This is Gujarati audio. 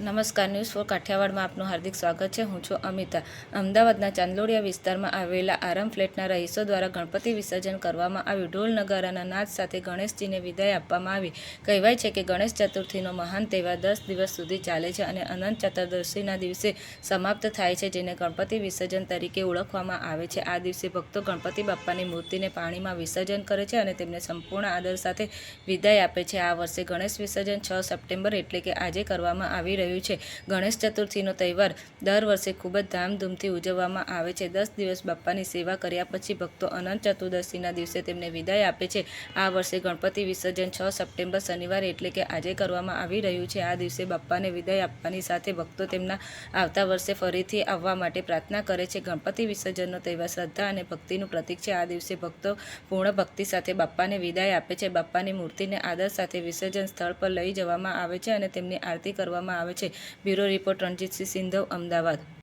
નમસ્કાર ન્યૂઝ ફોર કાઠિયાવાડમાં આપનું હાર્દિક સ્વાગત છે. હું છું અમિતા. અમદાવાદના ચાંદલોડિયા વિસ્તારમાં આવેલા આરામ ફ્લેટના રહીશો દ્વારા ગણપતિ વિસર્જન કરવામાં આવ્યું. ઢોલ નગારાના નાદ સાથે ગણેશજીને વિદાય આપવામાં આવી. કહેવાય છે કે ગણેશ ચતુર્થીનો મહાન તહેવાર દસ દિવસ સુધી ચાલે છે અને અનંત ચતુર્દશીના દિવસે સમાપ્ત થાય છે, જેને ગણપતિ વિસર્જન તરીકે ઓળખવામાં આવે છે. આ દિવસે ભક્તો ગણપતિ બાપ્પાની મૂર્તિને પાણીમાં વિસર્જન કરે છે અને તેમને સંપૂર્ણ આદર સાથે વિદાય આપે છે. આ વર્ષે ગણેશ વિસર્જન છ સપ્ટેમ્બર એટલે કે આજે કરવામાં આવી રહ્યું છે. ગણેશ ચતુર્થીનો તહેવાર દર વર્ષે ખૂબ જ ધામધૂમથી ઉજવવામાં આવે છે. દસ દિવસ બાપ્પાની સેવા કર્યા પછી ભક્તો અનંત ચતુર્દશીના દિવસે તેમને વિદાય આપે છે. આ વર્ષે ગણપતિ વિસર્જન છ સપ્ટેમ્બર શનિવાર એટલે કે આજે કરવામાં આવી રહ્યું છે. આ દિવસે બાપ્પાને વિદાય આપવાની સાથે ભક્તો તેમના આવતા વર્ષે ફરીથી આવવા માટે પ્રાર્થના કરે છે. ગણપતિ વિસર્જનનો તહેવાર શ્રદ્ધા અને ભક્તિનું પ્રતીક છે. આ દિવસે ભક્તો પૂર્ણ ભક્તિ સાથે બાપ્પાને વિદાય આપે છે. બાપ્પાની મૂર્તિને આદર સાથે વિસર્જન સ્થળ પર લઈ જવામાં આવે છે અને તેમની આરતી કરવામાં આવે છે. Bureau report Ranjitsinh Sindhav Ahmedabad.